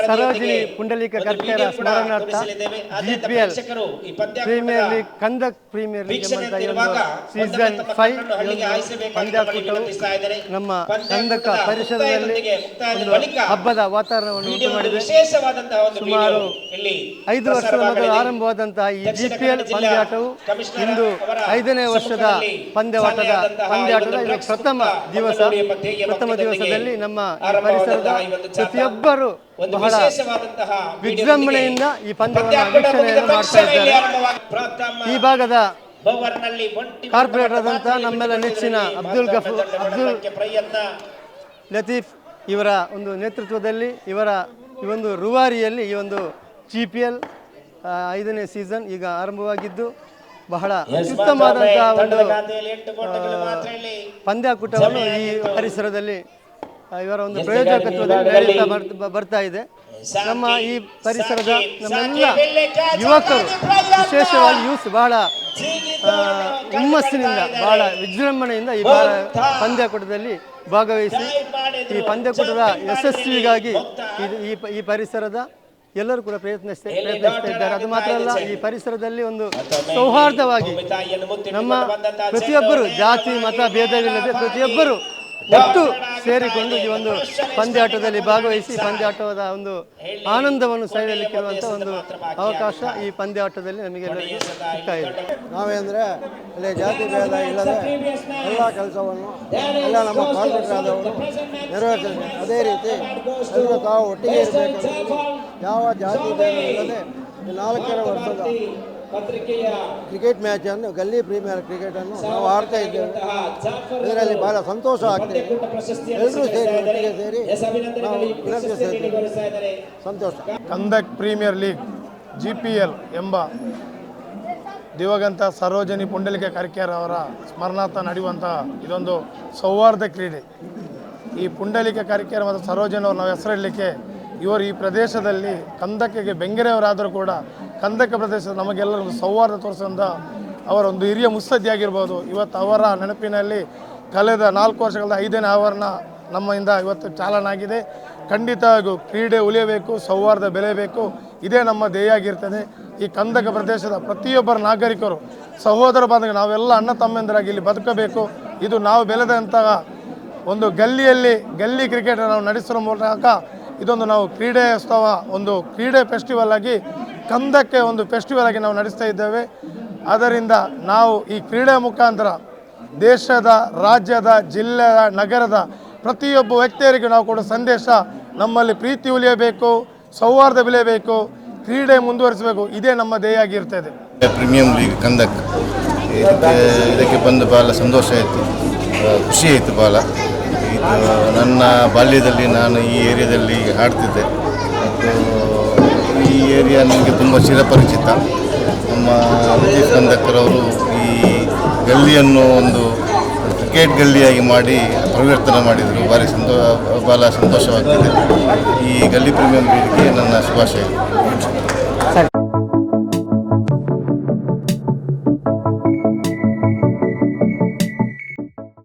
ಸರೋಜಿನಿ ಪುಂಡಲೀಕ ಕರ್ಕರ ಸ್ಮರಣಾರ್ಥ GPL premier league Kandak premier league season five ಪಂದ್ಯಾಕೂಟವು ನಮ್ಮ ಕಂದಕ ಪರಿಸರದಲ್ಲಿ ಹಬ್ಬದ ವಾತಾವರಣವನ್ನು ಉಂಟು ಮಾಡಿದೆ ಸುಮಾರು ಐದು ವರ್ಷದ ಮೊದಲು ಆರಂಭವಾದಂತಹ ಈ ಜಿಪಿಎಲ್ ಪಂದ್ಯಾಟವು ಇಂದು ಐದನೇ ವರ್ಷದ ಪಂದ್ಯಾಟದ ಪಂದ್ಯಾಟದ ಇದು ಪ್ರಥಮ ದಿವಸ ಪ್ರಥಮ ದಿವಸದಲ್ಲಿ ನಮ್ಮ ಪರಿಸರದ ಪ್ರತಿಯೊಬ್ಬರು ಒಂದು ಬಹಳ ವಿಶೇಷವಾದಂತಹ ವಿಜೃಂಭಣೆಯಿಂದ ಈ ಪಂದ್ಯವನ್ನು ವೀಕ್ಷಣೆಯನ್ನು ಮಾಡ್ತಾ ಇದ್ದಾರೆ. ಈ ಭಾಗದ ಕಾರ್ಪೊರೇಟರ್ ಆದಂತಹ ನಮ್ಮೆಲ್ಲ ನೆಚ್ಚಿನ ಅಬ್ದುಲ್ ಗಫೂರ್ ಅಬ್ದುಲ್ ಲತೀಫ್ ಇವರ ಒಂದು ನೇತೃತ್ವದಲ್ಲಿ ಇವರ ಈ ಒಂದು ರುವಾರಿಯಲ್ಲಿ ಈ ಒಂದು ಜಿ ಪಿ ಎಲ್ ಐದನೇ ಸೀಸನ್ ಈಗ ಆರಂಭವಾಗಿದ್ದು ಬಹಳ ಅತ್ಯುತ್ತಮವಾದಂತಹ ಒಂದು ಪಂದ್ಯಾಕೂಟವನ್ನು ಈ ಪರಿಸರದಲ್ಲಿ ಇವರ ಒಂದು ಪ್ರಯೋಜಕತ್ವದಲ್ಲಿ ಬರ್ತ- ಇದೆ. ನಮ್ಮ ಈ ಪರಿಸರದ ನಮ್ಮೆಲ್ಲ ಯುವಕರು ವಿಶೇಷವಾಗಿ ಯೂಸ್ ಬಹಳ ಹುಮ್ಮಸ್ಸಿನಿಂದ ಬಹಳ ವಿಜೃಂಭಣೆಯಿಂದ ಈ ಪಂದ್ಯಕೂಟದಲ್ಲಿ ಪಂದ್ಯಾಕೂಟದಲ್ಲಿ ಭಾಗವಹಿಸಿ ಈ ಪಂದ್ಯಕೂಟದ ಯಶಸ್ವಿಗಾಗಿ ಇದು ಈ ಈ ಪರಿಸರದ ಎಲ್ಲರೂ ಕೂಡ ಪ್ರಯತ್ನಿಸ್ತಾ ಪ್ರಯತ್ನಿಸ್ತಾ ಇದ್ದಾರೆ. ಅದು ಮಾತ್ರ ಅಲ್ಲ ಈ ಪರಿಸರದಲ್ಲಿ ಒಂದು ಸೌಹಾರ್ದವಾಗಿ ನಮ್ಮ ಪ್ರತಿಯೊಬ್ಬರು ಜಾತಿ ಮತ ಭೇದವಿಲ್ಲದೆ ಪ್ರತಿಯೊಬ್ಬರು ಒಟ್ಟು ಸೇರಿಕೊಂಡು ಈ ಒಂದು ಪಂದ್ಯಾಟದಲ್ಲಿ ಭಾಗವಹಿಸಿ ಪಂದ್ಯಾಟದ ಒಂದು ಆನಂದವನ್ನು ಸವಿಯಲಿಕ್ಕಿರುವಂಥ ಒಂದು ಅವಕಾಶ ಈ ಪಂದ್ಯಾಟದಲ್ಲಿ ನಮಗೆಲ್ಲರಿಗೂ ಸಿಗ್ತಾ ಇದೆ. ನಾವೇಂದರೆ ಇಲ್ಲಿ ಜಾತಿ ಭೇದ ಇಲ್ಲದೆ ಎಲ್ಲ ಕೆಲಸವನ್ನು ಎಲ್ಲ ನಮ್ಮ ಕಾರ್ಮಿಕರಾದವರು ನೆರವೇರಿಸಿದ್ದಾರೆ ಅದೇ ರೀತಿ ಎಲ್ಲರೂ ತಾವು ಒಟ್ಟಿಗೆ ಇರಬೇಕು ಯಾವ ಜಾತಿ ಭೇದ ಇಲ್ಲದೆ ನಾಲ್ಕರ ವರ್ಷದ ಕ್ರಿಕೆಟ್ ಮ್ಯಾಚನ್ನು ಗಲ್ಲಿ ಪ್ರೀಮಿಯರ್ ಕ್ರಿಕೆಟನ್ನು ನಾವು ಆಡ್ತಾ ಇದ್ದೇವೆ. ಇದರಲ್ಲಿ ಬಹಳ ಸಂತೋಷ ಆಗ್ತಿದೆ. ಎಲ್ಲರೂ ಸೇರಿ ಒಟ್ಟಿಗೆ ಸೇರಿ ಸಂತೋಷ. Kandak premier league G P L ಎಂಬ ದಿವಗಂತ ಸರೋಜಿನಿ ಪುಂಡಲಿಕ ಕರ್ಕೇರ್ ಅವರ ಸ್ಮರಣಾರ್ಥ ನಡೆಯುವಂತಹ ಇದೊಂದು ಸೌಹಾರ್ದ ಕ್ರೀಡೆ. ಈ ಪುಂಡಲಿಕ ಕರ್ಕೇರ್ ಮತ್ತು ಸರೋಜಿನಿ ಅವರು ನಾವು ಹೆಸರಿಡಲಿಕ್ಕೆ ಇವರು ಈ ಪ್ರದೇಶದಲ್ಲಿ ಕಂದಕಕ್ಕೆ ಬೆಂಗರೆಯವರಾದರೂ ಕೂಡ ಕಂದಕ ಪ್ರದೇಶ ನಮಗೆಲ್ಲರಿಗೂ ಸೌಹಾರ್ದ ತೋರಿಸಿದಂಥ ಅವರ ಒಂದು ಹಿರಿಯ ಮುತ್ಸದ್ದಿಯಾಗಿರ್ಬೋದು ಇವತ್ತು ಅವರ ನೆನಪಿನಲ್ಲಿ ಕಳೆದ ನಾಲ್ಕು ವರ್ಷಗಳ ಐದನೇ ಆವರಣ ನಮ್ಮಿಂದ ಇವತ್ತು ಚಾಲನಾಗಿದೆ. ಖಂಡಿತ ಕ್ರೀಡೆ ಉಳಿಯಬೇಕು, ಸೌಹಾರ್ದ ಬೆಳೆಯಬೇಕು. ಇದೇ ನಮ್ಮ ಧ್ಯೇಯ ಆಗಿರ್ತದೆ. ಈ ಕಂದಕ ಪ್ರದೇಶದ ಪ್ರತಿಯೊಬ್ಬರ ನಾಗರಿಕರು, ಸಹೋದರ ಬಾಂಧವ ನಾವೆಲ್ಲ ಅಣ್ಣ ತಮ್ಮಂದರಾಗಿ ಇಲ್ಲಿ ಬದುಕಬೇಕು. ಇದು ನಾವು ಬೆಳೆದಂತಹ ಒಂದು ಗಲ್ಲಿಯಲ್ಲಿ, ಗಲ್ಲಿ ಕ್ರಿಕೆಟ್ ನಾವು ನಡೆಸುವ ಮೂಲಕ ಇದೊಂದು ನಾವು ಕ್ರೀಡೆಯೋತ್ಸವ ಒಂದು ಕ್ರೀಡೆ ಫೆಸ್ಟಿವಲ್ ಆಗಿ ಕಂದಕ್ಕೆ ಒಂದು ಫೆಸ್ಟಿವಲ್ ಆಗಿ ನಾವು ನಡೆಸ್ತಾ ಇದ್ದೇವೆ. ಅದರಿಂದ ನಾವು ಈ ಕ್ರೀಡೆ ಮುಖಾಂತರ ದೇಶದ, ರಾಜ್ಯದ, ಜಿಲ್ಲೆಯ, ನಗರದ ಪ್ರತಿಯೊಬ್ಬ ವ್ಯಕ್ತಿಯರಿಗೂ ನಾವು ಕೊಡೋ ಸಂದೇಶ ನಮ್ಮಲ್ಲಿ ಪ್ರೀತಿ ಉಳಿಯಬೇಕು, ಸೌಹಾರ್ದ ಬೆಳೆಯಬೇಕು, ಕ್ರೀಡೆ ಮುಂದುವರಿಸಬೇಕು. ಇದೇ ನಮ್ಮ ಧ್ಯೇಯ ಆಗಿರ್ತದೆ ಪ್ರೀಮಿಯಂ ಲೀಗ್ ಕಂದಕ್ ಇದಕ್ಕೆ ಬಂದು ಭಾಳ ಸಂತೋಷ ಆಯಿತು. ಖುಷಿ ಆಯಿತು ಇದು ನನ್ನ ಬಾಲ್ಯದಲ್ಲಿ ನಾನು ಈ ಏರಿಯಾದಲ್ಲಿ ಹಾಡ್ತಿದ್ದೆ ಮತ್ತು ಈ ಏರಿಯಾ ನನಗೆ ತುಂಬ ಚಿರಪರಿಚಿತ. ನಮ್ಮ ರಜೀಶ್ ಕಂದಕ್ಕರ್ ಅವರು ಈ ಗಲ್ಲಿಯನ್ನು ಒಂದು ಕ್ರಿಕೆಟ್ ಗಲ್ಲಿಯಾಗಿ ಮಾಡಿ ಪರಿವರ್ತನೆ ಮಾಡಿದರು. ಭಾರಿ ಸಂತೋ ಭಾಳ ಸಂತೋಷವಾಗ್ತಿದೆ. ಈ ಗಲ್ಲಿ ಪ್ರೀಮಿಯಂ ಲೀಗ್ಗೆ ನನ್ನ ಶುಭಾಶಯ.